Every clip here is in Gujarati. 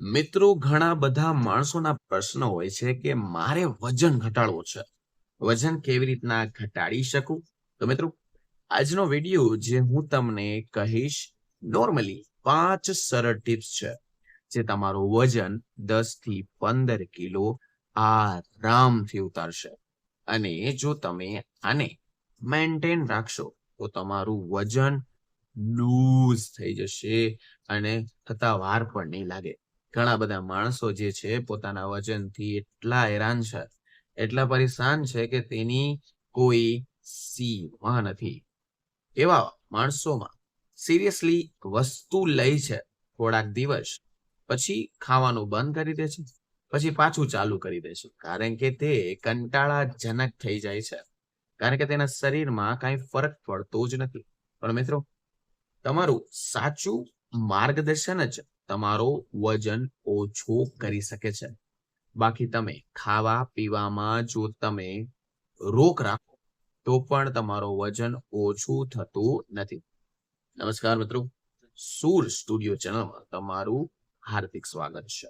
મિત્રો, ઘણા બધા માણસોના પ્રશ્ન હોય છે કે મારે વજન ઘટાડવું છે. વજન કેવી રીતના ઘટાડી શકું? તો મિત્રો, આજનો વીડિયો જે હું તમને કહીશ નોર્મલી પાંચ સરળ ટિપ્સ છે જે તમારું વજન દસથી પંદર કિલો આરામથી ઉતારશે. અને જો તમે આને મેન્ટેન રાખશો, તો તમારું વજન લૂઝ થઈ જશે અને થતા વાર પણ નહીં લાગે. ઘણા બધા માણસો જે છે પોતાના વજનથી એટલા હેરાન છે, એટલા પરેશાન છે કે તેની કોઈ સીમા નથી. એવા માણસોમાં સિરિયસલી વસ્તુ લઈ છે થોડાક દિવસ, પછી ખાવાનું બંધ કરી દે છે, પછી પાછું ચાલુ કરી દે છે. કારણ કે તે કંટાળાજનક થઈ જાય છે. કારણ કે તેના શરીરમાં કાંઈ ફરક પડતો જ નથી. પણ મિત્રો, તમારું સાચું માર્ગદર્શન જ તમારો વજન ઓછું કરી શકે છે. બાકી તમે ખાવા પીવામાં જો તમે રોક રાખો, તો પણ તમારો વજન ઓછું થતું નથી. નમસ્કાર મિત્રો. સૂર સ્ટુડિયો ચેનલમાં તમારું હાર્દિક સ્વાગત છે.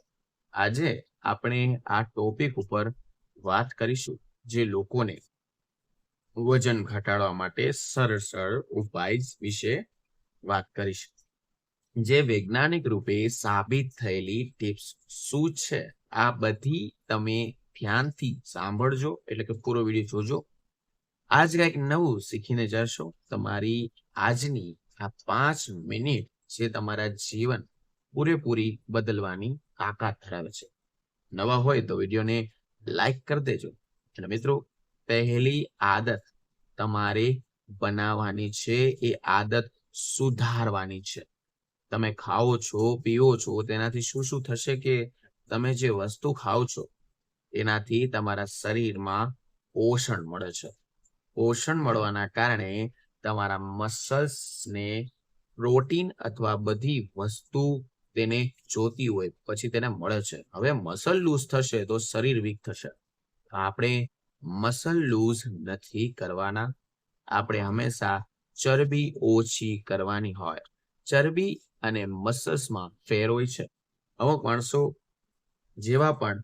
આજે આપણે આ ટોપિક ઉપર વાત કરીશું, જે લોકોને વજન ઘટાડવા માટે સરળ ઉપાય વિશે વાત કરીશું. જે વૈજ્ઞાનિક રૂપે સાબિત થયેલી ટિપ્સ શું છે? આ બધી તમે ધ્યાનથી સાંભળજો, એટલે કે પૂરો વીડિયો જોજો. આજ કંઈક નવું શીખીને જશો. તમારી આજની આ પાંચ મિનિટ જે તમારા જીવન પૂરેપૂરી બદલવાની તાકાત ધરાવે છે. નવા હોય તો વિડીયોને લાઈક કરી દેજો. અને મિત્રો, પહેલી આદત તમારે બનાવવાની છે, એ આદત સુધારવાની છે. તમે ખાઓ છો, પીઓ છો, તેનાથી શું શું થશે કે તમે જે વસ્તુ ખાઓ છો તેનાથી તમારા શરીરમાં પોષણ મળે છે. પોષણ મળવાના કારણે તમારા મસલ્સને પ્રોટીન અથવા બધી વસ્તુ તેને જોતી હોય, પછી તેને મળે છે. હવે મસલ લૂઝ થશે તો શરીર વીક થશે. આપણે મસલ લૂઝ નથી કરવાના. આપણે હંમેશા ચરબી ઓછી કરવાની હોય. ચરબી અને મસલ્સમાં ફેર હોય છે. અમુક માણસો જેવા પણ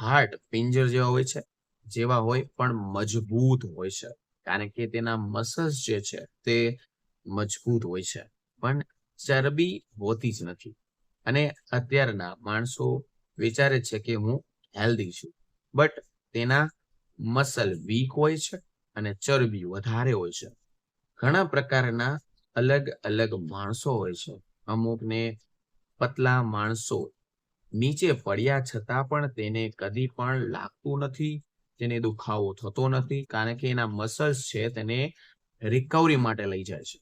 હાર્ટ પિંજર જેવા હોય છે, જેવા હોય પણ મજબૂત હોય છે. કારણ કે તેના મસલ્સ જે છે તે મજબૂત હોય છે. પણ ચરબી હોતી જ નથી. અને અત્યારના માણસો વિચારે છે કે હું હેલ્ધી છું. બટ તેના મસલ વીક હોય છે અને ચરબી વધારે હોય છે. ઘણા પ્રકારના અલગ અલગ માણસો હોય છે. અમુકને પતલા માણસો નીચે પડ્યા છતાં પણ તેને કદી પણ લાગતું નથી, તેને દુખાવો થતો નથી, કારણ કે એના મસલ્સ છે તેને રિકવરી માટે લઈ જાય છે.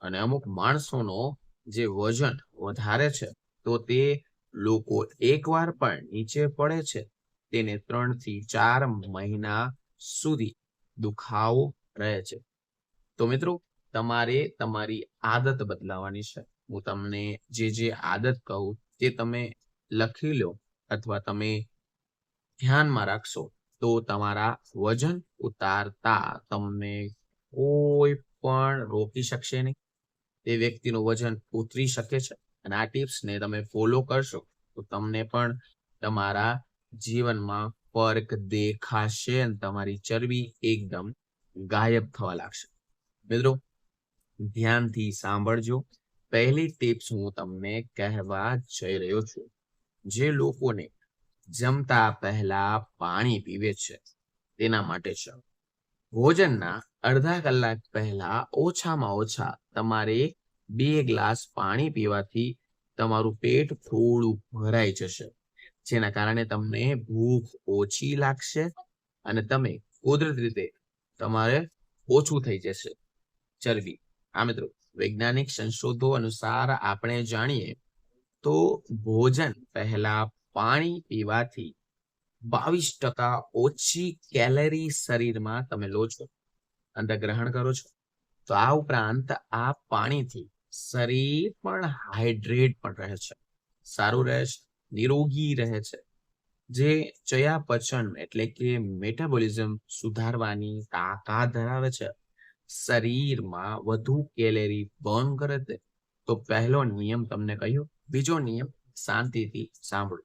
અને અમુક માણસોનો જે વજન વધારે છે, તો તે લોકો એકવાર પણ નીચે પડે છે, તેને ત્રણથી ચાર મહિના સુધી દુખાવો રહે છે. તો મિત્રો, તમારે તમારી આદત બદલાવાની છે. હું તમને જે જે આદત કહું તે તમે લખી લો અથવા તમે ધ્યાનમાં રાખશો તો તમારા વજન ઉતારતા તમને કોઈ પણ રોકી શકશે નહીં. તે વ્યક્તિનું વજન ઉતરી શકે છે અને આ ટિપ્સને તમે ફોલો કરશો તો તમને પણ તમારા જીવનમાં ફર્ક દેખાશે અને તમારી ચરબી એકદમ ગાયબ થવા લાગશે. મિત્રો, ધ્યાનથી સાંભળજો. પહેલી ટિપ્સ હું તમને કહેવા જઈ રહ્યો છું. જે લોકોને જમતા પહેલા પાણી પીવે છે, તેના માટે છે. ભોજનના અડધા કલાક પહેલા ઓછામાં ઓછા તમારે બે ગ્લાસ પાણી પીવાથી તમારું પેટ થોડું ભરાઈ જશે. જેના કારણે તમને ભૂખ ઓછી લાગશે અને તમે કુદરતી રીતે તમારે ઓછું થઈ જશે. ચરબી. આ મિત્રો વૈજ્ઞાનિક સંશોધો અનુસાર આપણે જાણીએ તો ભોજન પહેલા પાણી પીવાથી બાવીસ ટકા ઓછી કેલરી શરીરમાં તમે લો છો, અંદર ગ્રહણ કરો છો. તો આ ઉપરાંત આ પાણીથી શરીર પણ હાઇડ્રેટ પણ રહે છે, સારું રહે છે, નિરોગી રહે છે. જે ચયાપચન એટલે કે મેટાબોલિઝમ સુધારવાની તાકાત ધરાવે છે. શરીરમાં વધુ કેલેરી બર્ન કરે છે, તો પહેલો નિયમ તમને કહ્યું, બીજો નિયમ શાંતિથી સાંભળો.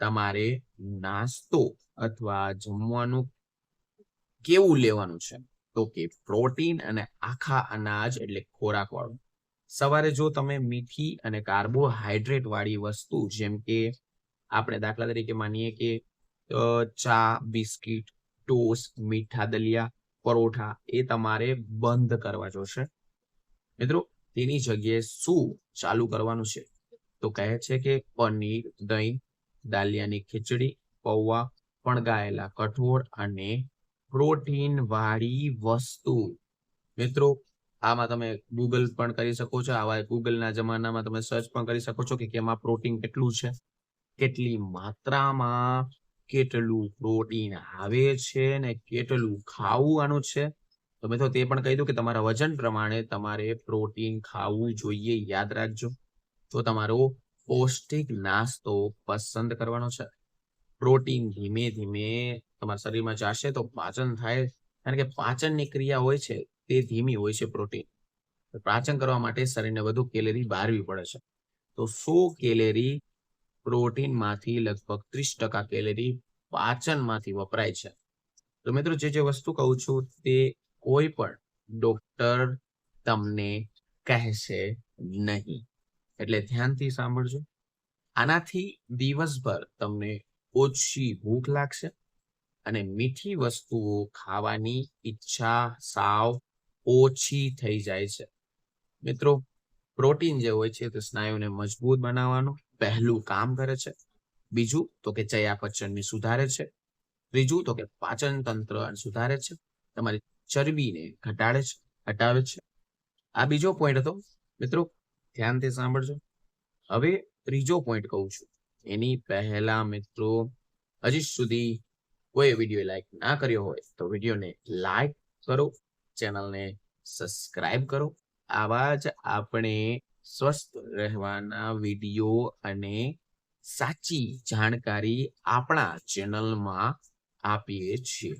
તમારે નાસ્તો અથવા જમવાનું કેવું લેવાનું છે? તો કે પ્રોટીન અને આખા અનાજ એટલે ખોરાક વાળું સવારે જો તમે મીઠી અને કાર્બોહાઈડ્રેટ વાળી વસ્તુ, જેમ કે આપણે દાખલા તરીકે માનીએ કે ચા, બિસ્કિટ, ટોસ્ટ, મીઠા દલિયા પરોઠા એ તમારે બંધ કરવા જોશે. મિત્રો, તેની જગ્યાએ શું ચાલુ કરવાનું છે? તો કહે છે કે પનીર, દહીં, દાલિયાની ખીચડી, પૌવા ફણગાયેલા કઠોળ અને પ્રોટીન વાળી વસ્તુ. મિત્રો, આમાં તમે ગૂગલ પણ કરી શકો છો. આવા ગૂગલના જમાનામાં તમે સર્ચ પણ કરી શકો છો કે કેમાં પ્રોટીન કેટલું છે. કેટલી માત્રામાં કેટલું પ્રોટીન આવે છે ને કેટલું ખાવું આનું છે? તો તો તે પણ કહી દઉં કે તમારા વજન પ્રમાણે તમારે પ્રોટીન ખાવું જોઈએ, યાદ રાખજો. તો તમારો પૌષ્ટિક નાસ્તો પસંદ કરવાનો છે. પ્રોટીન ધીમે ધીમે તમારા શરીરમાં જશે તો પાચન થાય, કારણ કે પાચનની ક્રિયા હોય છે તે ધીમી હોય છે પ્રોટીન. પાચન કરવા માટે શરીરને વધુ કેલેરી બારવી પડે છે. તો સો કેલેરી પ્રોટીનમાંથી લગભગ ત્રીસ ટકા કેલેરી પાચનમાંથી વપરાય છે. તો મિત્રો જે જે વસ્તુ કહું છું તે કોઈ પણ ડોક્ટર તમને કહેશે નહીં. એટલે ધ્યાનથી સાંભળજો. આનાથી દિવસભર તમને ઓછી ભૂખ લાગશે અને મીઠી વસ્તુઓ ખાવાની ઈચ્છા સાવ ઓછી થઈ જાય છે. મિત્રો, પ્રોટીન જે હોય છે તે સ્નાયુને મજબૂત બનાવવાનું પહેલું કામ કરે છે. બીજું તો કે ચયાપચયને સુધારે છે. ત્રીજું તો કે પાચન તંત્ર સુધારે છે. તમારી ચરબીને ઘટાડે છે, હટાવે છે. આ બીજો પોઈન્ટ હતો. મિત્રો, ધ્યાનથી સાંભળજો. હવે ત્રીજો પોઈન્ટ કહું છું. એની પહેલા મિત્રો, હજી સુધી કોઈ વીડિયો લાઈક ના કર્યો હોય તો વિડીયોને લાઈક કરો. ચેનલને સબસ્ક્રાઇબ કરો. આવા જ આપણે સ્વસ્થ રહેવાના વીડિયો અને સાચી જાણકારી આપણા ચેનલમાં આપીએ છીએ.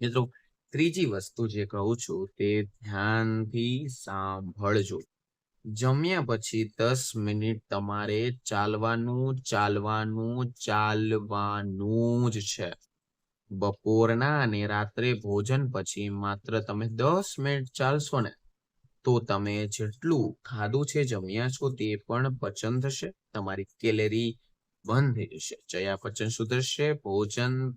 મિત્રો, ત્રીજી વસ્તુ જે કહું છું તે ધ્યાનથી સાંભળજો. જમ્યા પછી દસ મિનિટ તમારે ચાલવાનું ચાલવાનું ચાલવાનું જ છે. બપોરના અને રાત્રે ભોજન પછી માત્ર તમે દસ મિનિટ ચાલશો ને તો તમે જેટલું ખાધું છે, જમ્યા છો તે પણ પચન થશે. તમારી કેલેરી બંધ થઈ જશે. ચયાપચય સુધરશે, ભોજન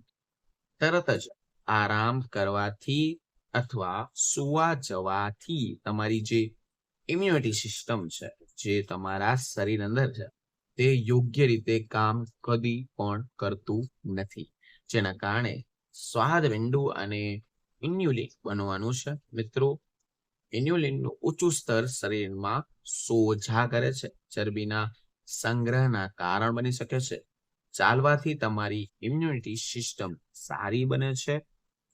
તરત જ આરામ કરવાથી અથવા સુવા જવાથી તમારી જે ઇમ્યુનિટી સિસ્ટમ છે, જે તમારા શરીર અંદર છે, તે યોગ્ય રીતે કામ કદી પણ કરતું નથી. જેના કારણે સ્વાદ વિંડુ અને ઇન્યુલિન બનવાનું છે. મિત્રો ઇન્યુલિનનું ઊંચું સ્તર શરીરમાં સોજા કરે છે. ચરબીના સંગ્રહના કારણ બની શકે છે. ચાલવાથી તમારી ઇમ્યુનિટી સિસ્ટમ સારી બને છે.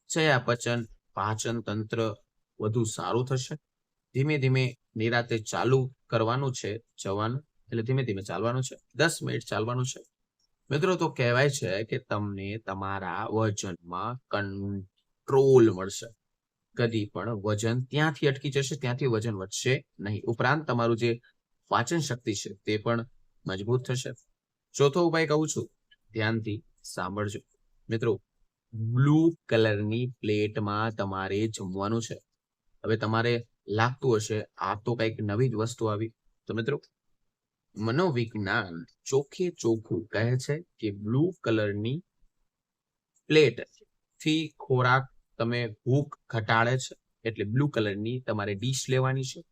ચયાપચન, પાચન તંત્ર વધુ સારું થશે. ધીમે ધીમે નિરાતે ચાલુ કરવાનું છે, જવાનું, એટલે ધીમે ધીમે ચાલવાનું છે. દસ મિનિટ ચાલવાનું છે. મિત્રો, તો કહેવાય છે કે તમને તમારા વજનમાં કંટ્રોલ મળશે. કદી પણ વજન ત્યાંથી અટકી જશે, ત્યાંથી વજન વધશે નહીં. ઉપરાંત તમારું જે પાચન શક્તિ છે તે પણ મજબૂત થશે. ચોથો ઉપાય કહું છું, ધ્યાનથી સાંભળજો. મિત્રો, બ્લુ કલરની પ્લેટમાં તમારે જમવાનું છે. હવે તમારે લાગતું હશે, આ તો કંઈક નવી જ વસ્તુ આવી. તો મિત્રો, મનોવિજ્ઞાન ચોખ્ખે ચોખ્ખું કહે છે કે બ્લુ કલરની પ્લેટથી ખોરાક તમે ભૂખ ઘટાડે છે, એટલે બ્લુ કલરની તમારે ડીશ લેવાની છે.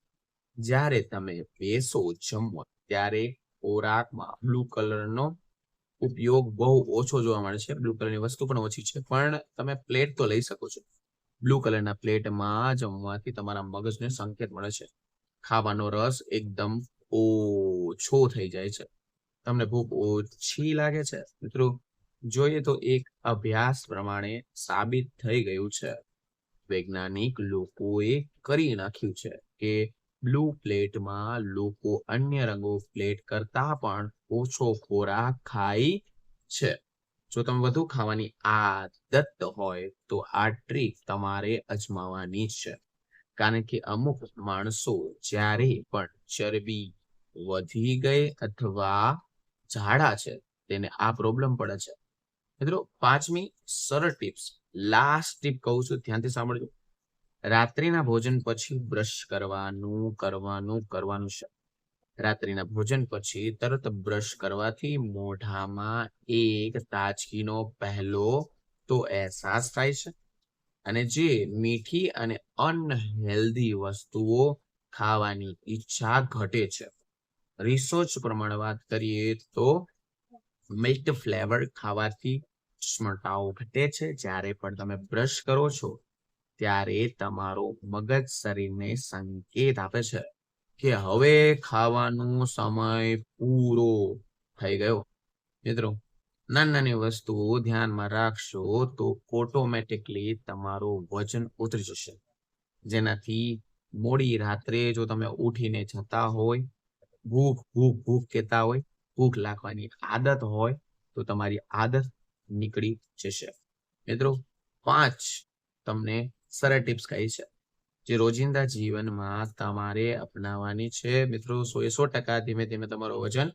જ્યારે તમે બેસો જમવા ત્યારે ખોરાકમાં બ્લુ કલરનો ઉપયોગ બહુ ઓછો જોવા મળે છે. બ્લુ કલરની વસ્તુ પણ ઓછી છે, પણ તમે પ્લેટ તો લઈ શકો છો. બ્લુ કલરના પ્લેટમાં જમવાથી તમારા મગજને સંકેત મળે છે. ખાવાનો રસ એકદમ ઓછો થઈ જાય છે. તમને ભૂખ ઓછી લાગે છે. મિત્રો જોઈએ તો એક અભ્યાસ પ્રમાણે સાબિત થઈ ગયું છે. વૈજ્ઞાનિક લોકોએ કરી નાખ્યું છે કે બ્લુ પ્લેટમાં લોકો અન્ય રંગો પ્લેટ કરતા પણ ઓછો ખોરાક ખાય છે. જો તમે વધુ ખાવાની આદત હોય તો આ ટ્રીક તમારે અજમાવવાની છે. કારણ કે અમુક માણસો જ્યારે પણ ચરબી વધી ગઈ અથવા ઝાડા છે, તેને આ પ્રોબ્લેમ પડે છે. મિત્રો, પાંચમી સરળ ટિપ્સ લાસ્ટ ટીપ કહું છું, ધ્યાનથી સાંભળજો. રાત્રિના ભોજન પછી બ્રશ કરવાનું કરવાનું કરવાનું છે રાત્રિના ભોજન પછી તરત બ્રશ કરવાથી મોઢામાં એક તાજગીનો પહેલો તો અહેસાસ થાય છે. અને જે મીઠી અને અનહેલ્ધી વસ્તુઓ ખાવાની ઈચ્છા ઘટે છે. રિસર્ચ પ્રમાણે વાત કરીએ તો મિલ્ક ફ્લેવર ખાવાથી ઉષ્ણતાઓ ઘટે છે. જ્યારે પણ તમે બ્રશ કરો છો, ત્યારે તમારો મગજ શરીરને સંકેત આપે છે કે હવે ખાવાનો સમય પૂરો થઈ ગયો. મિત્રો નાની નાની વસ્તુઓ ધ્યાનમાં રાખશો તો ઓટોમેટિકલી તમારું વજન ઉતરી જશે. જેનાથી મોડી રાત્રે જો તમે ઉઠીને જતા હોય, ભૂખ ભૂખ ભૂખ કહેતા હોય, ભૂખ લાગવાની આદત હોય, તો તમારી આદત નીકળી જશે. મિત્રો, પાંચ તમને સરળ ટિપ્સ કહી છે જે રોજિંદા જીવનમાં તમારે અપનાવવાની છે. મિત્રો, સો એ સો ટકા ધીમે ધીમે તમારું વજન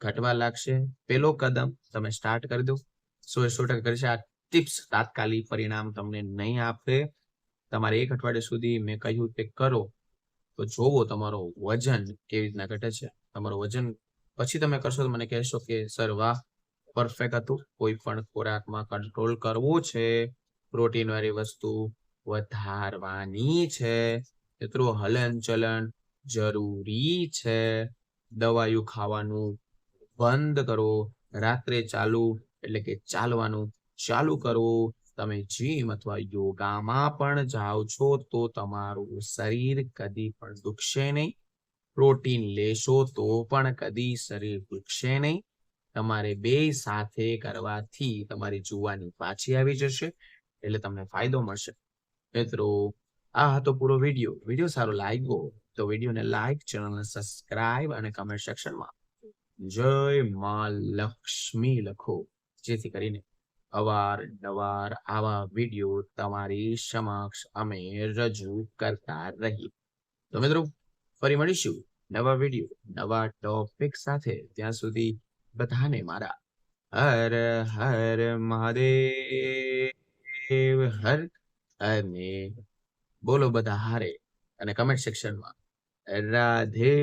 ઘટવા લાગશે. પેલો કદમ તમે સ્ટાર્ટ કરી દો. સો એ સો ટકા કરી છે. આ ટિપ્સ તાત્કાલિક પરિણામ તમને નહીં આપે. તમારે એક અઠવાડિયા સુધી મેં કહ્યું તે કરો. તો જોવો તમારો વજન કેવી રીતના ઘટે છે. તમારું વજન પછી તમે કરશો તો મને કહેશો કે, સર, વાહ પરફેક્ટ હતું. કોઈ પણ ખોરાકમાં કંટ્રોલ કરવો છે. પ્રોટીન વાળી વસ્તુ વધારવાની છે. મિત્રો, હલન ચલન જરૂરી છે. દવાયું ખાવાનું બંધ કરો. રાત્રે ચાલુ, એટલે કે ચાલવાનું ચાલુ કરો. તમે જીમ અથવા યોગામાં પણ જાઓ છો તો તમારું શરીર કદી પણ દુખશે નહીં. પ્રોટીન લેશો તો પણ કદી શરીર દુખશે નહીં. તમારે બે સાથે કરવાથી તમારી જુવાની પાછી આવી જશે, એટલે તમને ફાયદો મળશે. મિત્રો, આ હતો પૂરો વીડિયો. વીડિયો સારો લાગ્યો તો વિડીયોને લાઈક, ચેનલને સબસ્ક્રાઇબ અને કમેન્ટ સેક્શનમાં જય માં લક્ષ્મી લખો. જેથી કરીને અવારનવાર આવા વીડિયો તમારી સમક્ષ અમે રજૂ કરતા રહીએ. તો મિત્રો, ફરી મળીશું નવા વીડિયો, નવા ટોપિક સાથે. ત્યાં સુધી બધાને મારા. હર હર મહાદેવ, હર અને બોલો બધા હારે અને કમેન્ટ સેક્શનમાં રાધે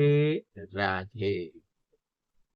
રાધે.